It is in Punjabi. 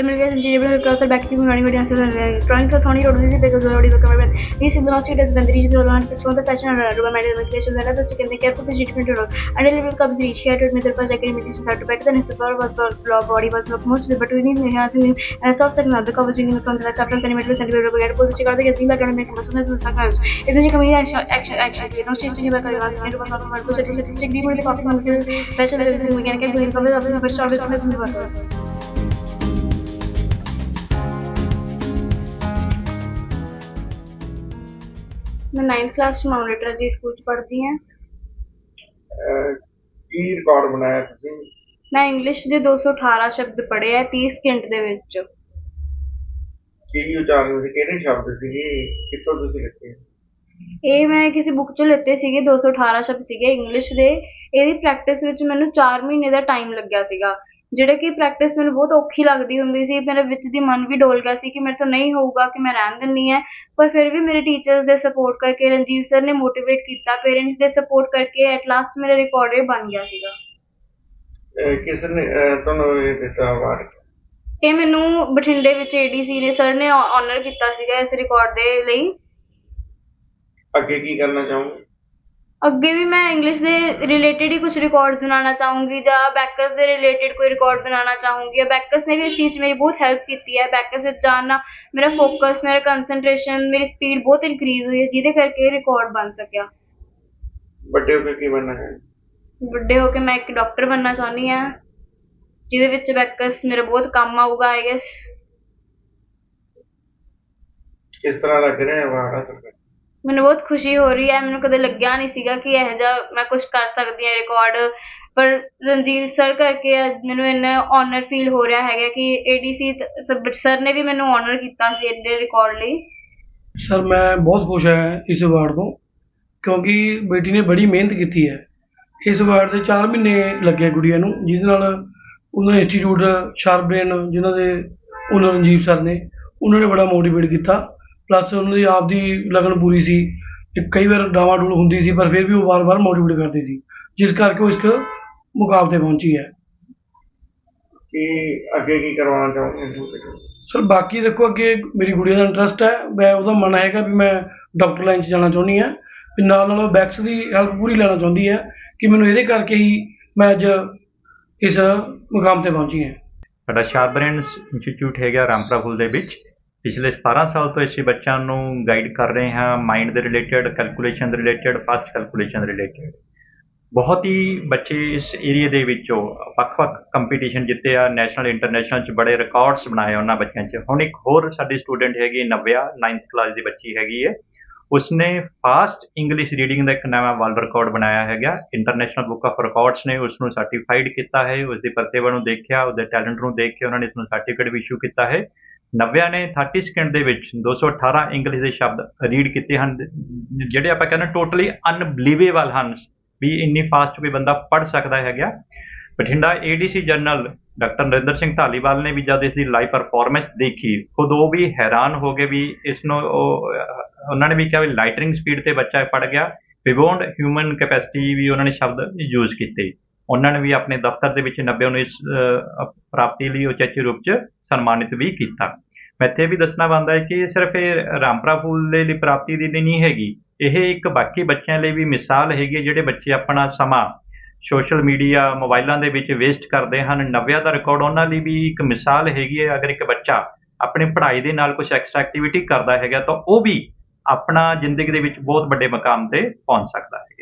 The Milgate Gingerbread Across the back to running with dances and drawing the thorny road is because already the cover. These in the last years when the regions were learned to show the passion and rubber medal manipulation that others can make careful treatment to road. And a little comes reach here to admit the first agreement is to better than his power was law body was not most but we need hands in and soft signal the cover reading from the last chapter centimeter centimeter go get pull the chicken the getting back and make a muscle as success. Isn't it coming action action action no stage to back and once and one of our statistic deep with the copy material special levels in mechanical doing cover of the first office ਮੈਂ 9th class Mount literary school ਚ ਪੜ੍ਹਦੀ ਹਾਂ। ਅਹ ਕੀ ਰਿਕਾਰਡ ਬਣਾਇਆ ਤੁਸੀਂ? ਮੈਂ ਇੰਗਲਿਸ਼ ਦੇ 218 ਸ਼ਬਦ ਪੜ੍ਹੇ ਆ 30 ਸਕਿੰਟ ਦੇ ਵਿੱਚ। ਕੀ ਉਚਾਰਨ ਸੀ? ਕਿਹੜੇ ਸ਼ਬਦ ਸੀਗੇ? ਕਿੱਥੋਂ ਤੁਸੀਂ ਲਿਖੇ? ਇਹ ਮੈਂ ਕਿਸੇ ਬੁੱਕ ਚੋਂ ਲਿੱਤੇ ਸੀਗੇ 218 ਸ਼ਬਦ ਸੀਗੇ ਇੰਗਲਿਸ਼ ਦੇ। ਇਹਦੀ ਪ੍ਰੈਕਟਿਸ ਵਿੱਚ ਮੈਨੂੰ 4 ਮਹੀਨੇ ਦਾ ਟਾਈਮ ਲੱਗਿਆ ਸੀਗਾ। ਜਿਹੜੇ ਕਿ ਪ੍ਰੈਕਟਿਸ ਮੈਨੂੰ ਬਹੁਤ ਔਖੀ ਲੱਗਦੀ ਹੁੰਦੀ ਸੀ ਮੇਰੇ ਵਿੱਚ ਦੀ ਮਨ ਵੀ ਡੋਲ ਗਿਆ ਸੀ ਕਿ ਮੇਰੇ ਤੋਂ ਨਹੀਂ ਹੋਊਗਾ ਕਿ ਮੈਂ ਰਹਿਣ ਦਿੰਨੀ ਹੈ। ਪਰ ਫਿਰ ਵੀ ਮੇਰੇ ਟੀਚਰਸ ਦੇ ਸਪੋਰਟ ਕਰਕੇ ਰਣਜੀਤ ਸਰ ਨੇ ਮੋਟੀਵੇਟ ਕੀਤਾ ਪੇਰੈਂਟਸ ਦੇ ਸਪੋਰਟ ਕਰਕੇ ਐਟ ਲਾਸਟ ਮੇਰਾ ਰਿਕਾਰਡ ਇਹ ਬਣ ਗਿਆ ਸੀਗਾ। ਕਿਸ ਨੇ ਤੁਹਾਨੂੰ ਇਹ ਦਿੱਤਾ ਅਵਾਰਡ ਇਹ ਮੈਨੂੰ ਬਠਿੰਡੇ ਵਿੱਚ ਏਡੀਸੀ ਨੇ ਸਰ ਨੇ ਆਨਰ ਕੀਤਾ ਸੀਗਾ ਇਸ ਰਿਕਾਰਡ ਦੇ ਲਈ। ਅੱਗੇ ਕੀ ਕਰਨਾ ਚਾਹੋਗੇ? ਅੱਗੇ ਵੀ ਮੈਂ ਇੰਗਲਿਸ਼ ਦੇ ਰਿਲੇਟਡ ਹੀ ਕੁਝ ਰਿਕਾਰਡਸ ਬਣਾਉਣਾ ਚਾਹੂੰਗੀ ਜਾਂ ਬੈਕਰਸ ਦੇ ਰਿਲੇਟਡ ਕੋਈ ਰਿਕਾਰਡ ਬਣਾਉਣਾ ਚਾਹੂੰਗੀ ਬੈਕਰਸ ਨੇ ਵੀ ਇਸ ਚੀਜ਼ 'ਚ ਮੇਰੀ ਬਹੁਤ ਹੈਲਪ ਕੀਤੀ ਹੈ ਬੈਕਰਸ ਵਿੱਚ ਜਾਣ ਨਾਲ ਮੇਰਾ ਫੋਕਸ ਮੇਰਾ ਕੰਸੰਟਰੇਸ਼ਨ ਮੇਰੀ ਸਪੀਡ ਬਹੁਤ ਇਨਕਰੀਜ਼ ਹੋਈ ਹੈ ਜਿਹਦੇ ਕਰਕੇ ਇਹ ਰਿਕਾਰਡ ਬਣ ਸਕਿਆ ਵੱਡੇ ਹੋ ਕੇ ਕੀ ਬਣਨਾ ਹੈ ਵੱਡੇ ਹੋ ਕੇ ਮੈਂ ਇੱਕ ਡਾਕਟਰ ਬਣਨਾ ਚਾਹੁੰਦੀ ਹਾਂ ਜਿਹਦੇ ਵਿੱਚ ਬੈਕਰਸ ਮੇਰਾ ਬਹੁਤ ਕੰਮ ਆਊਗਾ ਆਈ ਗੈਸ ਕਿਸ ਤਰ੍ਹਾਂ ਲੱਗ ਰਿਹਾ ਅਵਾਰਡ ਹਾਸਲ ਕਰਕੇ ਮੈਨੂੰ ਬਹੁਤ ਖੁਸ਼ੀ ਹੋ ਰਹੀ ਹੈ, ਮੈਨੂੰ ਕਦੇ ਲੱਗਿਆ ਨਹੀਂ ਸੀਗਾ ਕਿ ਇਹੋ ਜਿਹਾ ਮੈਂ ਕੁਝ ਕਰ ਸਕਦੀ ਹਾਂ ਰਿਕਾਰਡ ਪਰ ਰਣਜੀਤ ਸਰ ਕਰਕੇ ਮੈਨੂੰ ਇੰਨਾ ਆਨਰ ਫੀਲ ਹੋ ਰਿਹਾ ਹੈਗਾ ਕਿ ਏਡੀਸੀ ਸਰ ਨੇ ਵੀ ਮੈਨੂੰ ਆਨਰ ਕੀਤਾ ਸੀ ਇਹਦੇ ਰਿਕਾਰਡ ਲਈ। ਸਰ ਮੈਂ ਬਹੁਤ ਖੁਸ਼ ਹਾਂ ਇਸ ਅਵਾਰਡ ਤੋਂ, ਕਿਉਂਕਿ ਬੇਟੀ ਨੇ ਬੜੀ ਮਿਹਨਤ ਕੀਤੀ ਹੈ। ਇਸ ਅਵਾਰਡ ਦੇ 4 ਮਹੀਨੇ ਲੱਗੇ ਗੁੜੀਆ ਨੂੰ, ਜਿਸ ਨਾਲ ਉਹਨਾਂ ਇੰਸਟੀਚਿਊਟ ਸ਼ਾਰਪ ਜਿਨ੍ਹਾਂ ਦੇ ਉਹਨਾਂ ਰਣਜੀਤ ਸਰ ਨੇ, ਉਹਨਾਂ ਨੇ ਬੜਾ ਮੋਟੀਵੇਟ ਕੀਤਾ। ਪਲੱਸ ਉਹਨਾਂ ਦੀ ਆਪ ਦੀ ਲਗਨ ਪੂਰੀ ਸੀ ਕਿ ਕਈ ਵਾਰ ਡਾਵਾਡੋਲ ਹੁੰਦੀ ਸੀ ਪਰ ਫਿਰ ਵੀ ਉਹ ਵਾਰ-ਵਾਰ ਮੋਟੀਵੇਟ ਕਰਦੀ ਸੀ ਜਿਸ ਕਰਕੇ ਉਹ ਇਸ ਮੁਕਾਮ ਤੇ ਪਹੁੰਚੀ ਹੈ। ਕੀ ਅੱਗੇ ਕੀ ਕਰਵਾਉਣਾ ਚਾਹੋਗੇ ਸਰ ਬਾਕੀ ਦੇਖੋ ਅੱਗੇ ਮੇਰੀ ਗੁੜੀਆ ਦਾ ਇੰਟਰਸਟ ਹੈ ਮੈਂ ਉਹਦਾ ਮਨ ਹੈਗਾ ਵੀ ਮੈਂ ਡਾਕਟਰ ਲਾਈਨ 'ਚ ਜਾਣਾ ਚਾਹੁੰਦੀ ਹਾਂ ਵੀ ਨਾਲ ਨਾਲ ਬੈਕਸ ਦੀ ਹੈਲਪ ਪੂਰੀ ਲੈਣਾ ਚਾਹੁੰਦੀ ਹੈ ਕਿ ਮੈਨੂੰ ਇਹਦੇ ਕਰਕੇ ਹੀ ਮੈਂ ਅੱਜ ਇਸ ਮੁਕਾਮ ਤੇ ਪਹੁੰਚੀ ਹਾਂ। ਸਾਡਾ ਸ਼ਾਰਬਰੇਨ ਇੰਸਟੀਚਿਊਟ ਹੈਗਾ ਰਾਮਪੁਰਾ ਫੁੱਲ ਦੇ ਵਿੱਚ। ਪਿਛਲੇ 17 ਸਾਲ ਤੋਂ ਅਸੀਂ ਬੱਚਿਆਂ ਨੂੰ ਗਾਈਡ ਕਰ ਰਹੇ ਹਾਂ ਮਾਈਂਡ ਦੇ ਰਿਲੇਟਡ ਕੈਲਕੂਲੇਸ਼ਨ ਦੇ ਰਿਲੇਟਡ ਫਾਸਟ ਕੈਲਕੂਲੇਸ਼ਨ ਦੇ ਰਿਲੇਟਡ ਬਹੁਤ ਹੀ ਬੱਚੇ ਇਸ ਏਰੀਆ ਦੇ ਵਿੱਚੋਂ ਵੱਖ-ਵੱਖ ਕੰਪੀਟੀਸ਼ਨ ਜਿੱਤੇ ਆ ਨੈਸ਼ਨਲ ਇੰਟਰਨੈਸ਼ਨਲ ਚ ਬੜੇ ਰਿਕਾਰਡਸ ਬਣਾਏ ਉਹਨਾਂ ਬੱਚਿਆਂ 'ਚ। ਹੁਣ ਇੱਕ ਹੋਰ ਸਾਡੀ ਸਟੂਡੈਂਟ ਹੈਗੀ ਨਵਿਆ 9th ਕਲਾਸ ਦੀ ਬੱਚੀ ਹੈਗੀ ਹੈ ਉਸਨੇ ਫਾਸਟ ਇੰਗਲਿਸ਼ ਰੀਡਿੰਗ ਦਾ ਇੱਕ ਨਵਾਂ ਵਰਲਡ ਰਿਕਾਰਡ ਬਣਾਇਆ ਹੈਗਾ। ਇੰਟਰਨੈਸ਼ਨਲ ਬੁੱਕ ਆਫ ਰਿਕਾਰਡਸ ਨੇ ਉਸ ਨੂੰ ਸਰਟੀਫਾਈਡ ਕੀਤਾ ਹੈ ਉਸ ਦੀ ਪ੍ਰਤਿਭਾ ਨੂੰ ਦੇਖਿਆ ਉਹਦੇ ਟੈਲੈਂਟ ਨੂੰ ਦੇਖ ਕੇ ਉਹਨਾਂ ਨੇ ਇਸ ਨੂੰ ਸਰਟੀਫਿਕੇਟ ਵੀ ਇਸ਼ੂ ਕੀਤਾ ਹੈ। ਨਵਿਆ ਨੇ 30 ਸਕਿੰਟ ਦੇ ਵਿੱਚ 218 ਇੰਗਲਿਸ਼ ਦੇ ਸ਼ਬਦ ਰੀਡ ਕੀਤੇ ਹਨ, ਜਿਹੜੇ ਆਪਾਂ ਕਹਿੰਦੇ ਟੋਟਲੀ ਅਨਬਲੀਵੇਬਲ ਹਨ, ਵੀ ਇੰਨੀ ਫਾਸਟ ਵੀ ਬੰਦਾ ਪੜ ਸਕਦਾ ਹੈਗਾ। Bathinda ADC general doctor Narinder Singh Dhaliwal ਨੇ ਵੀ ਜਦ ਇਸ ਦੀ ਲਾਈਵ ਪਰਫਾਰਮੈਂਸ ਦੇਖੀ ਖੁਦ ਉਹ ਵੀ ਹੈਰਾਨ ਹੋ ਗਏ ਵੀ ਇਸ ਨੂੰ ਉਹ, ਉਹਨਾਂ ਨੇ ਵੀ ਕਿਹਾ ਵੀ ਲਾਈਟਰਿੰਗ ਸਪੀਡ ਤੇ ਬੱਚਾ ਪੜ ਗਿਆ। ਬਿਯੋਂਡ ਹਿਊਮਨ ਕੈਪੈਸਿਟੀ ਵੀ ਉਹਨਾਂ ਨੇ ਸ਼ਬਦ ਯੂਜ਼ ਕੀਤੇ। ਉਹਨਾਂ ਨੇ ਵੀ ਆਪਣੇ ਦਫ਼ਤਰ ਦੇ ਵਿੱਚ 90 ਨੂੰ ਇਸ ਪ੍ਰਾਪਤੀ ਲਈ ਉਚੇਚੇ ਰੂਪ 'ਚ ਸਨਮਾਨਿਤ ਵੀ ਕੀਤਾ। ਮੈਂ ਇੱਥੇ ਵੀ ਦੱਸਣਾ ਬਣਦਾ ਹੈ ਕਿ ਇਹ ਸਿਰਫ ਇਹ ਰਾਮਪਰਾ ਫੂਲ ਦੇ ਲਈ ਪ੍ਰਾਪਤੀ ਦੀ ਨਹੀਂ ਹੈਗੀ, ਇਹ ਇੱਕ ਬਾਕੀ ਬੱਚਿਆਂ ਲਈ ਵੀ ਮਿਸਾਲ ਹੈਗੀ ਹੈ ਜਿਹੜੇ ਬੱਚੇ ਆਪਣਾ ਸਮਾਂ ਸੋਸ਼ਲ ਮੀਡੀਆ, ਮੋਬਾਈਲਾਂ ਦੇ ਵਿੱਚ ਵੇਸਟ ਕਰਦੇ ਹਨ। ਨਵਿਆਂ ਦਾ ਰਿਕਾਰਡ ਉਹਨਾਂ ਲਈ ਵੀ ਇੱਕ ਮਿਸਾਲ ਹੈਗੀ ਹੈ। ਅਗਰ ਇੱਕ ਬੱਚਾ ਆਪਣੀ ਪੜ੍ਹਾਈ ਦੇ ਨਾਲ ਕੁਝ ਐਕਸਟਰਾ ਐਕਟੀਵਿਟੀ ਕਰਦਾ ਹੈਗਾ ਤਾਂ ਉਹ ਵੀ ਆਪਣਾ ਜ਼ਿੰਦਗੀ ਦੇ ਵਿੱਚ ਬਹੁਤ ਵੱਡੇ ਮਕਾਮ ਤੇ ਪਹੁੰਚ ਸਕਦਾ ਹੈ।